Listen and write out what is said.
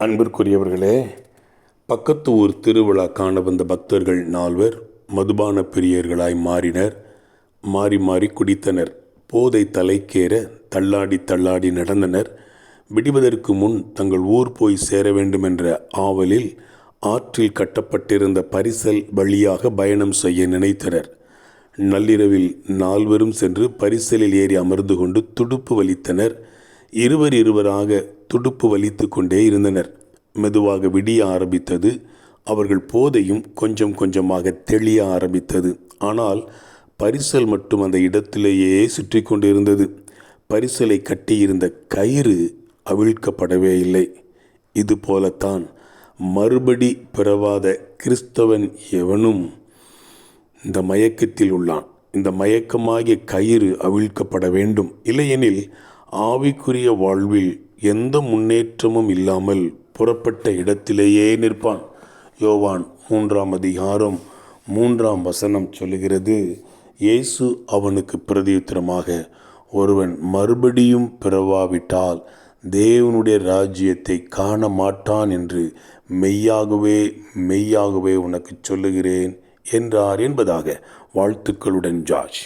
அன்பிற்குரியவர்களே பக்கத்து ஊர் திருவிழா காண வந்த பக்தர்கள் நால்வர் மதுபான பிரியர்களாய் மாறினர். மாறி மாறி குடித்தனர். போதை தலைக்கேற தள்ளாடி தள்ளாடி நடந்தனர். விடுவதற்கு முன் தங்கள் ஊர் போய் சேர வேண்டுமென்ற ஆவலில் ஆற்றில் கட்டப்பட்டிருந்த பரிசல் வழியாக பயணம் செய்ய நினைத்தனர். நள்ளிரவில் நால்வரும் சென்று பரிசலில் ஏறி அமர்ந்து கொண்டு துடுப்பு வலித்தனர். இருவர் இருவராக துடுப்பு வலித்து கொண்டே இருந்தனர். மெதுவாக விடிய ஆரம்பித்தது. அவர்கள் போதையும் கொஞ்சம் கொஞ்சமாக தெளிய ஆரம்பித்தது. ஆனால் பரிசல் மட்டும் அந்த இடத்திலேயே சுற்றி கொண்டிருந்தது. பரிசலை கட்டியிருந்த கயிறு அவிழ்க்கப்படவே இல்லை. இது போலத்தான் மறுபடி பிறவாத கிறிஸ்தவன் எவனும் இந்த மயக்கத்தில் உள்ளான். இந்த மயக்கமாகிய கயிறு அவிழ்க்கப்பட வேண்டும். இல்லையெனில் ஆவிக்குரிய வாழ்வில் எந்த முன்னேற்றமும் இல்லாமல் புறப்பட்ட இடத்திலேயே நிற்பான். யோவான் மூன்றாம் அதிகாரம் மூன்றாம் வசனம் சொல்லுகிறது இயேசு அவனுக்கு பிரதியுத்தரமாக ஒருவன் மறுபடியும் பிறவாவிட்டால் தேவனுடைய ராஜ்யத்தை காண மாட்டான் என்று மெய்யாகவே மெய்யாகவே உனக்கு சொல்லுகிறேன் என்றார் என்பதாக. வாழ்த்துக்களுடன் ஜார்ஜ்